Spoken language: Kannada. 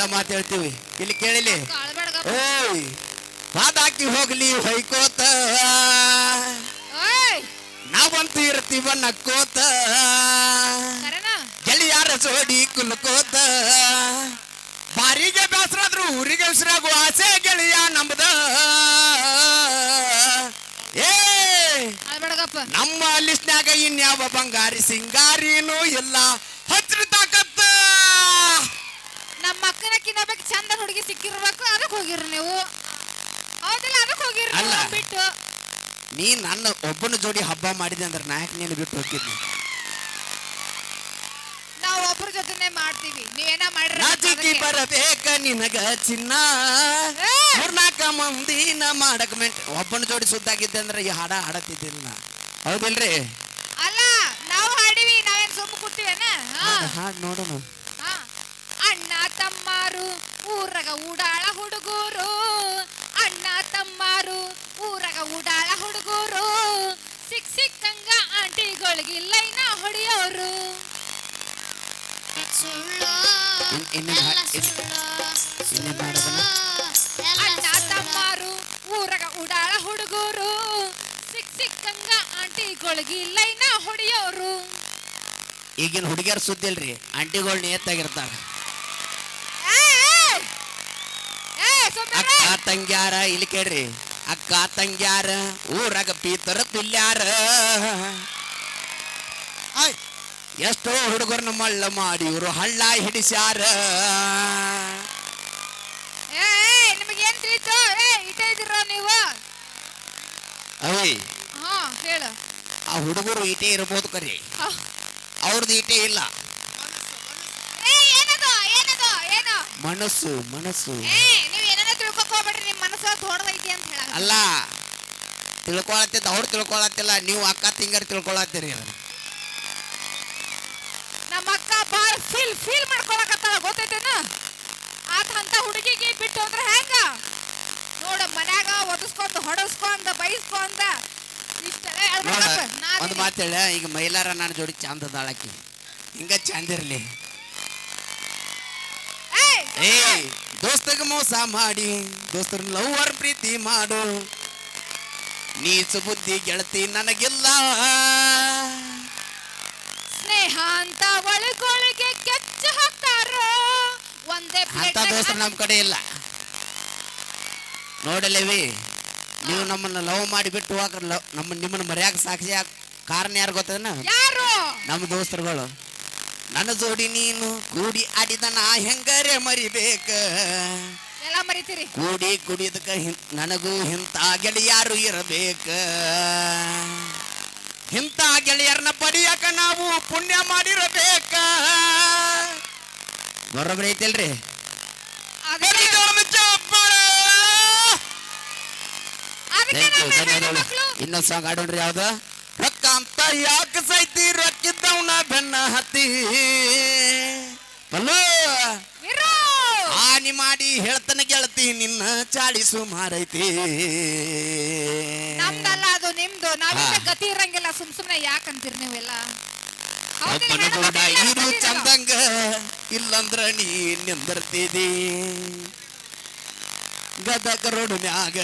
ಒಂದ ಮಾತು ಹೇಳ್ತೀವಿ. ಇಲ್ಲಿ ಕೇಳಿಲಿ. ಓಯ್ ಹಾಕಿ ಹೋಗ್ಲಿ ಹೊಯ್ಕೋತ ನಾವಂತೂ ಇರ್ತೀವ ನಕ್ಕೋತ ಗೆಳೆಯಾರ ಸೋಡಿ ಕುಲ್ಕೋತ. ಬಾರಿಗೆ ಬೇಸರಾದ್ರು ಊರಿಗೆ ಉಸಿರಾಗು ಆಸೆ ಗೆಳೆಯ ನಮ್ದ. ಏ ನಮ್ಮ ಲಿಸ್ಟ್ನ್ಯಾಗ ಇನ್ಯಾವ ಬಂಗಾರಿ ಸಿಂಗಾರಿನೂ ಇಲ್ಲ. ಹಚ್ಚಿರ ತಾಕತ್ತ ನಮ್ಮ ಚಂದ ಹುಡುಗಿ ಸಿಕ್ಕಿರ್ಬೇಕು ಅದಕ್ಕೆ ಹೋಗಿರಿ ನೀವು. ಹೌದಿಲ್ಲ ಅದಕ್ಕೆ ಅಲ್ಲ. ನೀವು ಬಿಟ್ಟು ನೀ ನನ್ನ ಒಬ್ಬನ ಜೋಡಿ ಹಬ್ಬ ಮಾಡಿದೆ ಅಂದ್ರೆ ನಾಯಕ್ ನೀನು ಬಿಟ್ಟು ಹೋಗಿದ್ನಿ ನಾವು ಒಬ್ಬರ ಜೊತೆನೆ ಮಾಡ್ತೀವಿ. ನೀವೇನ ಮಾಡ್ರಿ ರಾಜಕೀಯ ಬರಬೇಕ ನಿನಗ ಚಿನ್ನ. ಏ! ಮೂರ್ನಾಲ್ಕ ಮಂದಿನ ಮಾಡಕ್ ಮೆಂಟ್ ಒಬ್ಬನ ಜೋಡಿ ಸುದ್ದಾಗಿದ್ದೆ ಅಂದ್ರೆ ಈ ಹಾಡ ಹಾಡತ್ತಿದ್ದಿಲ್ಲ ನಾ. ಹೌದಿಲ್ರಿ? ಅಲ್ಲ ನಾವು ಹಾಡಿವಿ ನಾವೇನ್ ಸುಮ್ಮ ಕೂತೀವೇನ? ಹಾ. ಹಾಡ್ ನೋಡೋಣ. ಊರಗ ಉಡಾಳ ಹುಡುಗರು. ಅಣ್ಣ ತಮ್ಮಾರು ಊರಗ ಉಡಾಳ ಹುಡುಗರು. ಸಿಕ್ ಸಿಕ್ಕಂಗ ಆಂಟಿಗಳಿಗೆ ಲೈನ ಹೊಡೆಯೋರು. ಸುಳ್ಳು ಅಣ್ಣ. ತಮ್ಮಾರು ಊರಗ ಉಡಾಳ ಹುಡುಗರು. ಸಿಕ್ ಸಿಕ್ಕಂಗ ಆಂಟಿಗಳಿಗೆ ಲೈನ ಹೊಡೆಯೋರು. ಈಗಿನ ಹುಡುಗಿಯರ್ ಸುದ್ದಿಲ್ರಿ ಆಂಟಿಗಳು ನಿಯತ್ತಾಗಿರ್ತಾರ ಏ, ಏ! ಏ, ಸುಮ್ನಿರ್ರಿ. ಅಕ್ಕ ತಂಗ್ಯಾರ ಇಲ್ಲಿ ಕೇಳ್ರಿ. ಅಕ್ಕ ತಂಗ್ಯಾರ ಊರಾಗ ಪೀತರ ತುಲ್ಯಾರ. ಎಷ್ಟೋ ಹುಡುಗರನ್ನ ಮಳ್ಳ ಮಾಡಿ ಇವರು ಹಳ್ಳ ಹಿಡಿಸ್ಯಾರ. ಅವಿ. ಹಾ ಹೇಳು ಆ ಹುಡುಗರು ಈಟೆ ಇರ್ಬೋದು ಕರಿ. ಆ. ಅವ್ರದ್ದು ಈಟೆ ಇಲ್ಲ. ಏ ಏನದು ಏನದು ಏನು? ಮನಸ್ಸು ಮನಸ್ಸು. ಏ ನಿಮ್ಮ ಮನಸ್ಸು ದೊಡ್ಡದೈತಿ ಅಂತ ಹೇಳ ಅಲ್ಲ ತಿಳ್ಕೊಳತ್ತಿದ್ದ ಅವ್ರು ತಿಳ್ಕೊಳತ್ತಿಲ್ಲ ನೀವು ಅಕ್ಕ ತಿಂಗಾರ ತಿಳ್ಕೊಳತ್ತೀರಿ ನಮ್ಮ ಅಕ್ಕ ಬಾಳ್ ಫೀಲ್ ಫೀಲ್ ಮಾಡ್ಕೊಳಕತ್ತಾಳ ಗೊತ್ತೈತೇನ? ಆತ ಅಂತ ಹುಡುಗಿಗೆ ಬಿಟ್ಟು ಅಂದ್ರೆ ಹೆಂಗ? ನೋಡ ಮನ್ಯಾಗ ಒದಸ್ಕೊಂತ ಹೊಡಸ್ಕೊಂತ ಬೈಸ್ಕೊಂತ ಇಷ್ಟೆಲ್ಲ ಒಂದು. ಮಾತು ಹೇಳ ಈಗ ಮೈಲಾರ ನನ್ನ ಜೋಡಿ ಚಂದ ಅದಾಳಕಿ ಹಿಂಗ ಚಂದಿರ್ಲಿ ಏ ದೋಸ್ತಗ ಮೋಸ ಮಾಡಿ ದೋಸ್ತರ ಲವರ್ ಪ್ರೀತಿ ಮಾಡು. ನೀಚ ಬುದ್ಧಿ ಗೆಳತಿ ನನಗಿಲ್ಲ. ಸ್ನೇಹ ಅಂತ ಒಳಗೊಳಗೆ ಕೆಚ್ಚ ಹಾಕ್ತಾರೋ? ಒಂದೇ ಅಂತ ದೋಸ್ತರ ನಮ್ಮ ಕಡೆ ಇಲ್ಲ. ನೋಡಲೇವಿ ನೀವು ನಮ್ಮನ್ನ ಲವ್ ಮಾಡಿ ಬಿಟ್ಟು ಹೋಗ ನಮ್ಮ ನಿಮ್ಮನ್ನ ಮರ್ಯಾಕ ಸಾಕ್ಷಿ ಕಾರಣ ಯಾರು ಗೊತ್ತದ ಯಾರು? ನಮ್ಮ ದೋಸ್ತರುಗಳು. ನನ್ನ ಜೋಡಿ ನೀನು ಕೂಡಿ ಆಡಿದ ನಾ ಹೆಂಗರೆ ಮರಿಬೇಕ? ಎಲ್ಲ ಮರಿತೀರಿ. ಕೂಡಿ ಕುಡಿದಕ ನನಗೂ ಇಂಥ ಗೆಳೆಯರು ಇರಬೇಕ? ಇಂಥ ಗೆಳೆಯರನ್ನ ಪಡಿಯಕ ನಾವು ಪುಣ್ಯ ಮಾಡಿರಬೇಕ? ಬರೋಬ್ರಿ ಐತಿಲ್ರಿ? ಇನ್ನೊಂದು ಸಾಂಗ್ ಆಡೋಣ್ರಿ ಯಾವ್ದು? ಅಂತ ಯಾಕ ಸೈತಿ ರೊಕ್ಕಿದ್ದವನ ಬೆನ್ನ ಹತ್ತಿ? ಬಲ್ಲೋ! ಹಾನಿ ಮಾಡಿ ಹೇಳ್ತಾನೆ ಗೆಳತಿ ನಿನ್ನ ಚಾಳಿ ಸುಮಾರೈತಿ. ನಮ್ದಲ್ಲ ಅದು ನಿಮ್ದು. ನಾವಿಂದ. ಗತಿ ಇರಂಗಿಲ್ಲ ಸುಮ್ ಸುಮ್ನೆ ಯಾಕಂತೀರಿ ನೀವೆಲ್ಲ? ಹೌದಿಲ್ಲ ಗೌಡ ಎಲ್ಲ ಚಂದಂಗ ಇಲ್ಲಂದ್ರ ನೀ ನಿಂದಿರ್ತಿದಿ? ಗದಗ ರೋಡ್ ಮ್ಯಾಗ